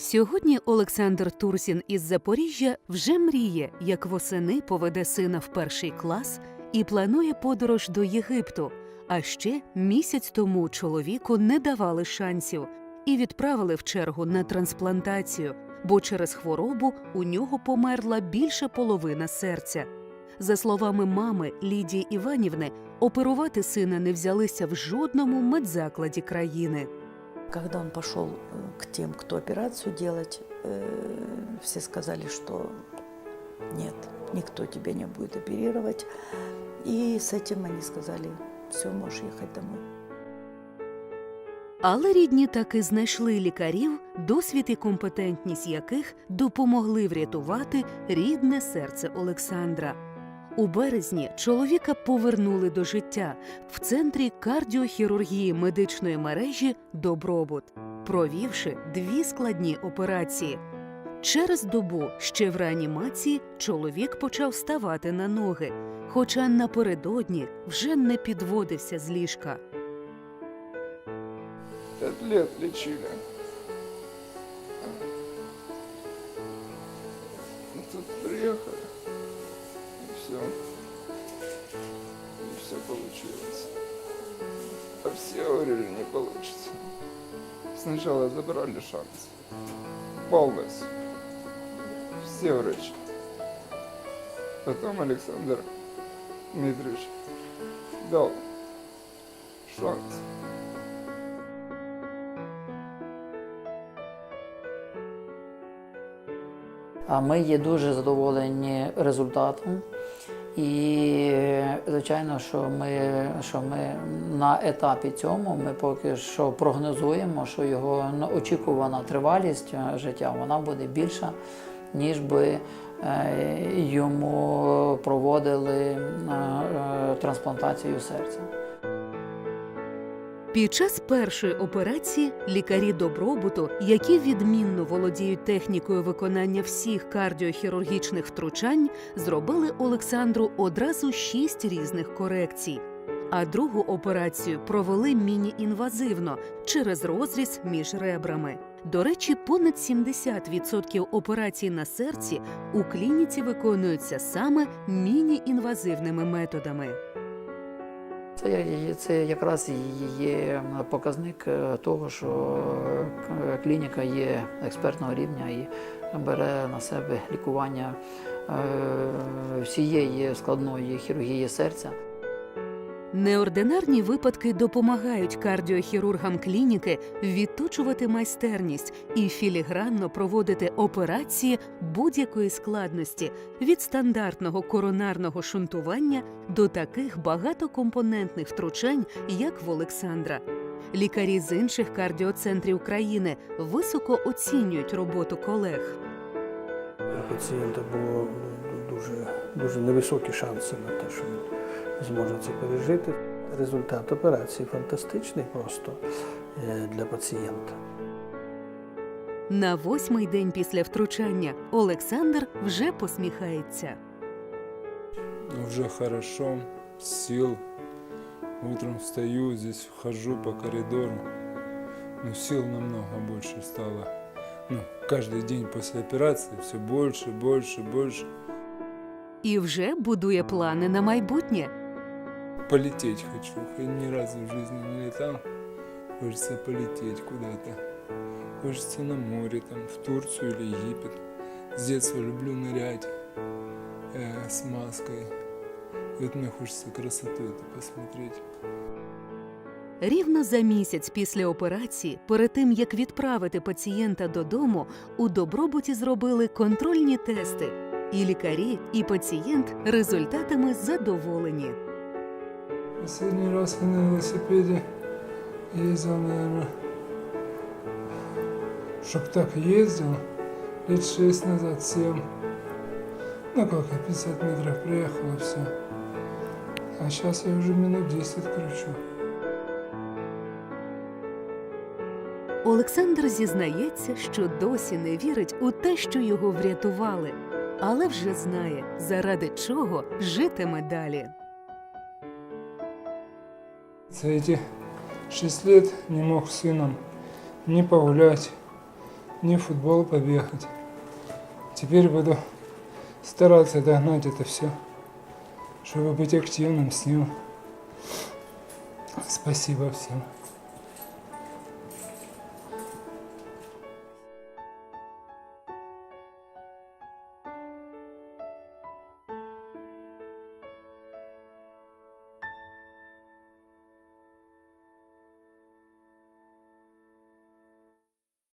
Сьогодні Олександр Турсін із Запоріжжя вже мріє, як восени поведе сина в перший клас і планує подорож до Єгипту. А ще місяць тому чоловіку не давали шансів і відправили в чергу на трансплантацію, бо через хворобу у нього померла більше половина серця. За словами мами Лідії Іванівни, оперувати сина не взялися в жодному медзакладі країни. Когда он пошел э, к тем, кто операцию делать, э, все сказали, что нет, никто тебя не будет оперировать. И с этим они сказали, все, можешь ехать домой. Але рідні таки знайшли лікарів, досвід і компетентність яких допомогли врятувати рідне серце Олександра. У березні чоловіка повернули до життя в центрі кардіохірургії медичної мережі Добробут, провівши дві складні операції. Через добу ще в реанімації чоловік почав ставати на ноги, хоча напередодні вже не підводився з ліжка. Пять лет лечили. Ну, Тут приехали. Все. И все получилось. А все говорили, не получится. Сначала забрали шанс. Полностью. Все врачи. Потом Александр Дмитриевич дал шанс. А ми є дуже задоволені результатом. І звичайно, що ми, що ми на етапі цьому ми поки що прогнозуємо, що його очікувана тривалість життя вона буде більша, ніж би е, йому проводили е, е, трансплантацію серця. Під час першої операції лікарі добробуту, які відмінно володіють технікою виконання всіх кардіохірургічних втручань, зробили Олександру одразу шість різних корекцій. А другу операцію провели міні-інвазивно через розріз між ребрами. До речі, понад 70% операцій на серці у клініці виконуються саме міні-інвазивними методами. Це, це якраз є показник е, того, що е, клініка є експертного рівня і бере на себе лікування е, всієї складної хірургії серця. Неординарні випадки допомагають кардіохірургам клініки відточувати майстерність і філігранно проводити операції будь-якої складності від стандартного коронарного шунтування до таких багатокомпонентних втручань, як в Олександра. Лікарі з інших кардіоцентрів країни високо оцінюють роботу колег. У пацієнта було дуже, дуже невисокі шанси на те, що він зможе це пережити. Результат операції фантастичний просто е, для пацієнта. На восьмий день після втручання Олександр вже посміхається. Уже хорошо, сил. Утром встаю, здесь вхожу по коридору. Ну, сил намного больше стало. Ну, каждый день после операции все больше, больше, больше. І вже будує плани на майбутнє Полететь хочу. Хоть ни разу в жизни не летал. Хочется полететь куда-то. Хочется на море, там, в Турцию или Египет. С детства люблю нырять э, с маской. И вот мне хочется красоту это посмотреть. Рівно за місяць після операції, перед тим як відправити пацієнта додому, у добробуті зробили контрольні тести. І лікарі, і пацієнт результатами задоволені. Последний раз я на велосипеде ездил, наверное, чтоб так ездил, лет шесть назад, семь. Ну как, я 50 метров проехал и все. А сейчас я уже минут 10 кручу. Олександр зізнається, що досі не вірить у те, що його врятували, але вже знає, заради чого житиме далі. За эти шесть лет не мог с сыном ни погулять, мне в футбол побегать. Теперь буду стараться догнать это все, чтобы быть активным с ним. Спасибо всем.